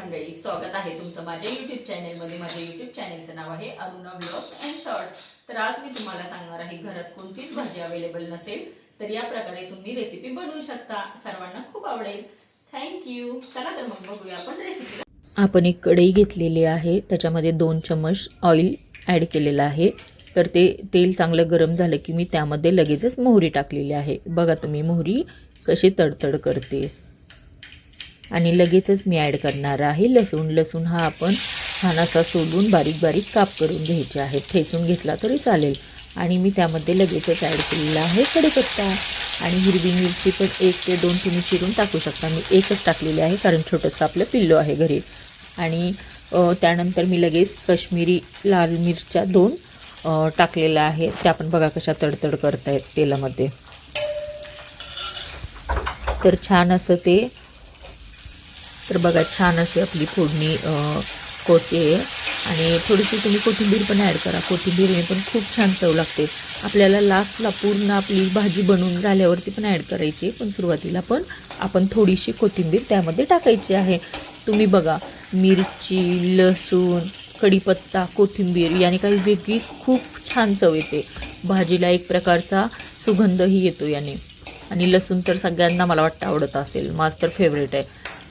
मंडळी स्वागत आहे तुमचं माझ्या युट्यूब चॅनेलमध्ये माझ्या युट्यूब चॅनेलचं नाव आहे अरुणा ब्लॉग अँड शॉर्ट्स तर आज मी तुम्हाला सांगणार आहे घरात कोणतीच भाजी अवेलेबल नसेल तर या प्रकारे तुम्ही रेसिपी बनवू शकता. सर्वांना खूप आवडेल. थँक्यू चला तर मग बघूया आपण रेसिपी आपण एक कढई घेतलेली आहे त्याच्यामध्ये दोन चम्मच ऑइल ॲड केलेलं आहे. तर ते तेल चांगलं गरम झालं की मी त्यामध्ये लगेचच मोहरी टाकलेली आहे. बघा तुम्ही मोहरी कशी तडतड करते. आणि लगेचच मी ॲड करणार आहे. लसूण लसूण हा आपण छान असा सोलून बारीक बारीक काप करून घ्यायचे आहे. ठेचून घेतला तरी चालेल. आणि मी त्यामध्ये लगेचच ॲड केलेला आहे कढीपत्ता आणि हिरवी मिरची पण एक ते दोन तुम्ही चिरून टाकू शकता. मी एकच टाकलेली आहे कारण छोटंसं आपलं पिल्लो आहे घरी. आणि त्यानंतर मी लगेच कश्मीरी लाल मिरच्या दोन टाकलेल्या आहे त्या पण बघा कशा तडतड करतायत तेलामध्ये. तर छान असं ते तर बघा छान अशी आपली फोडणी कोटी आहे. आणि थोडीशी तुम्ही कोथिंबीर पण ॲड करा. कोथिंबीरने पण खूप छान चव लागते. आपल्याला लास्टला पूर्ण आपली भाजी बनवून झाल्यावरती पण ॲड करायची आहे, पण सुरुवातीला पण आपण थोडीशी कोथिंबीर त्यामध्ये टाकायची आहे. तुम्ही बघा मिरची लसूण कढीपत्ता कोथिंबीर याने काही वेगळीच खूप छान चव येते. भाजीला एक प्रकारचा सुगंधही येतो याने. आणि लसूण तर सगळ्यांना मला वाटतं आवडत असेल. माझं तर फेवरेट आहे.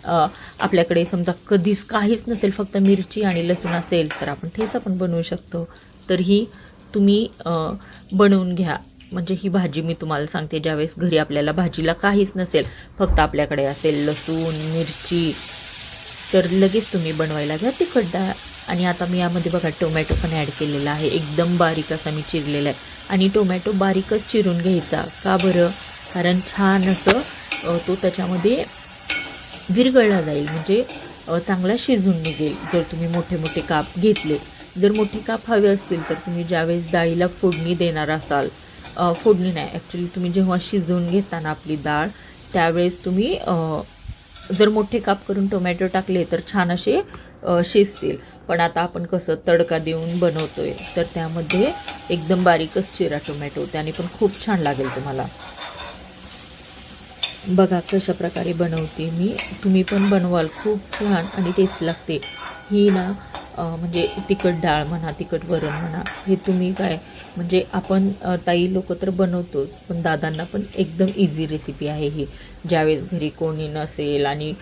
आपल्याकडे समजा कधीच काहीच नसेल फक्त मिरची आणि लसूण असेल तर आपण ठेचा पण बनवू शकतो. तर ही तुम्ही बनवून घ्या. म्हणजे ही भाजी मी तुम्हाला सांगते ज्यावेळेस घरी आपल्याला भाजीला काहीच नसेल फक्त आपल्याकडे असेल लसूण मिरची तर लगेच तुम्ही बनवायला घ्या तिखट डाळ. आणि आता मी यामध्ये बघा टोमॅटो पण ॲड केलेला आहे. एकदम बारीक असा मी चिरलेला आहे. आणि टोमॅटो बारीकच चिरून घ्यायचा. का बरं? कारण छान असं तो त्याच्यामध्ये विरघळला जाईल म्हणजे चांगला शिजून निघेल. जर तुम्ही मोठे मोठे काप घेतले. जर मोठे काप हवे असतील तर तुम्ही ज्यावेळेस डाळीला फोडणी देणार असाल फोडणी नाही. ॲक्च्युली तुम्ही जेव्हा शिजवून घेताना आपली डाळ त्यावेळेस तुम्ही जर मोठे काप करून टोमॅटो टाकले तर छान असे शिजतील. पण आता आपण कसं तडका देऊन बनवतो आहे तर त्यामध्ये एकदम बारीकच चिरा टोमॅटो. त्याने पण खूप छान लागेल तुम्हाला. बघा कशा प्रकारे बनवते मी. तुम्ही पण बनवाल खूप छान आणि टेस्ट लागते. ही ना म्हणजे तिखट डाळ म्हणा तिखट वरण म्हणा हे तुम्ही काय म्हणजे आपण ताई लोक तर बनवतोच पण दादांना पण एकदम इझी रेसिपी आहे ही. ज्यावेळेस घरी कोणी नसेल आणि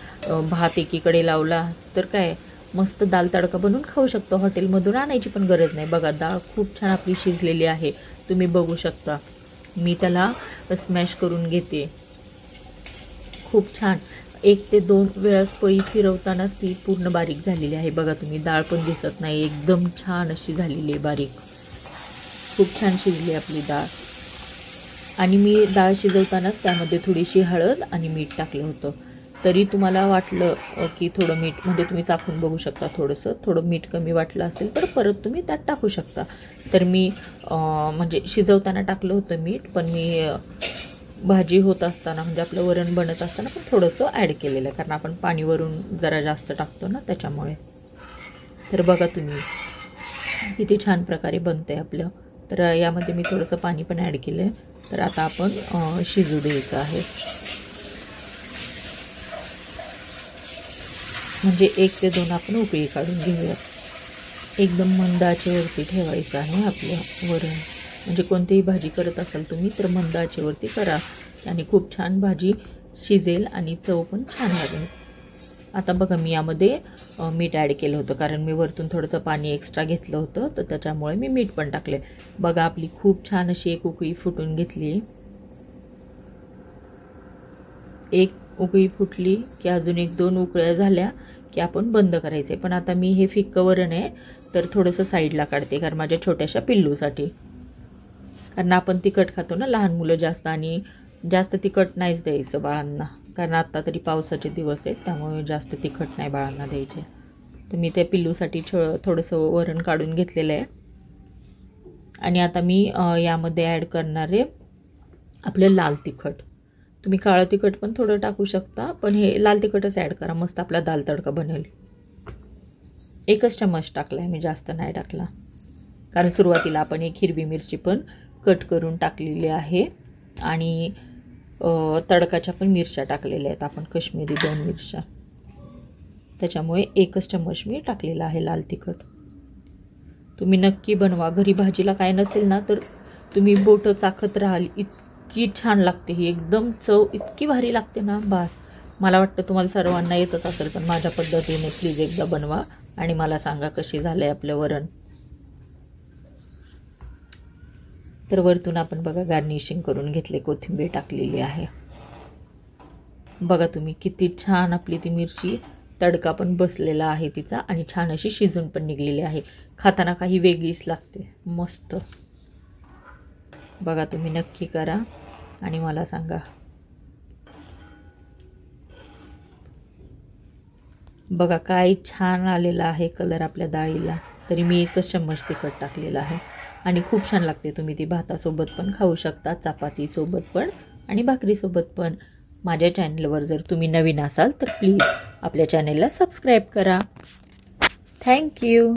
भात एकीकडे लावला तर काय मस्त दाल तडका बनवून खाऊ शकतो. हॉटेलमधून आणायची पण गरज नाही. बघा डाळ खूप छान आपली शिजलेली आहे. तुम्ही बघू शकता. मी त्याला स्मॅश करून घेते. खूप छान. एक ते दोन वेळास पळी फिरवतानाच ती पूर्ण बारीक झालेली आहे. बघा तुम्ही डाळ पण दिसत नाही. एकदम छान अशी झालेली आहे बारीक. खूप छान शिजली आपली डाळ. आणि मी डाळ शिजवतानाच त्यामध्ये थोडीशी हळद आणि मीठ टाकलं होतं. तरी तुम्हाला वाटलं की थोडं मीठ म्हणजे तुम्ही चाखून बघू शकता थोडंसं. थोडं मीठ कमी वाटलं असेल तर परत तुम्ही त्यात टाकू शकता. तर मी म्हणजे शिजवताना टाकलं होतं मीठ पण मी भाजी होत असताना म्हणजे आपलं वरण बनत असताना पण थोडंसं ॲड केलेलं आहे. कारण आपण पाणी वरून जरा जास्त टाकतो ना त्याच्यामुळे. तर बघा तुम्ही किती छान प्रकारे बनतं आहे आपलं. तर यामध्ये मी थोडंसं पाणी पण ॲड केलं आहे तर आता आपण शिजू द्यायचं आहे. म्हणजे एक ते दोन आपण उकळी काढून घेऊयात. एकदम मंद वरती ठेवायचं आहे आपलं वरण. म्हणजे कोणतीही भाजी करत असाल तुम्ही तर मंद आचेवरती करा. आणि खूप छान भाजी शिजेल आणि चव पण छान लागेल. आता बघा मी यामध्ये मीठ ॲड केलं होतं. कारण मी वरतून थोडंसं पाणी एक्स्ट्रा घेतलं होतं. तर त्याच्यामुळे मी मीठ पण टाकले बघा आपली खूप छान अशी एक उकळी फुटून घेतली. एक उकळी फुटली की अजून एक दोन उकळ्या झाल्या की आपण बंद करायचे पण आता मी हे फिक्क वरण आहे तर थोडंसं साईडला काढते कारण माझ्या छोट्याशा पिल्लूसाठी. कारण आपण तिखट खातो ना लहान मुलं जास्त आणि जास्त तिखट नाहीच द्यायचं बाळांना. कारण आत्ता तरी पावसाचे दिवस आहेत त्यामुळे जास्त तिखट नाही बाळांना द्यायचे. तर मी त्या पिल्लूसाठी छ थोडंसं वरण काढून घेतलेलं आहे. आणि आता मी यामध्ये ॲड करणार आहे आपलं लाल तिखट. तुम्ही काळं तिखट पण थोडं टाकू शकता पण हे लाल तिखटच ॲड करा मस्त आपला दाल तडका बनेल. एकच चम्मच टाकला आहे मी जास्त नाही टाकला. कारण सुरुवातीला आपण एक हिरवी मिरची पण कट करून टाकलेली आहे. आणि तडकाच्या पण मिरच्या टाकलेल्या आहेत. आपण कश्मीरी दोन मिरच्या. त्याच्यामुळे एकच चम्मच मी टाकलेला आहे लाल तिखट. तुम्ही नक्की बनवा. घरी भाजीला काय नसेल ना तर तुम्ही बोटं चाखत राहाल. इतकी छान लागते ही. एकदम चव इतकी भारी लागते ना. बास. मला वाटतं तुम्हाला सर्वांना येतच असेल पण माझ्या पद्धतीने प्लीज एकदा बनवा आणि मला सांगा कशी झालं आहे आपलं वरण. तर वरतून आपण बघा गार्निशिंग करून घेतले कोथिंबीर टाकलेली आहे. बघा तुम्ही किती छान आपली ती मिरची तडका पण बसलेला आहे तिचा आणि छान अशी शिजून पण निघलेली आहे. खाताना काही वेगळीच लागते. मस्त. बघा तुम्ही नक्की करा आणि मला सांगा. बघा काय छान आलेला आहे कलर आपल्या डाळीला. तरी मी एकच चम्मच तिखट टाकलेला आहे. आणि खूप छान लागते. तुम्ही ती भातासोबत पण खाऊ शकता चपातीसोबत पण आणि भाकरीसोबत पण. माझ्या चॅनलवर जर तुम्ही नवीन असाल तर प्लीज आपल्या चॅनेलला सबस्क्राईब करा. थँक्यू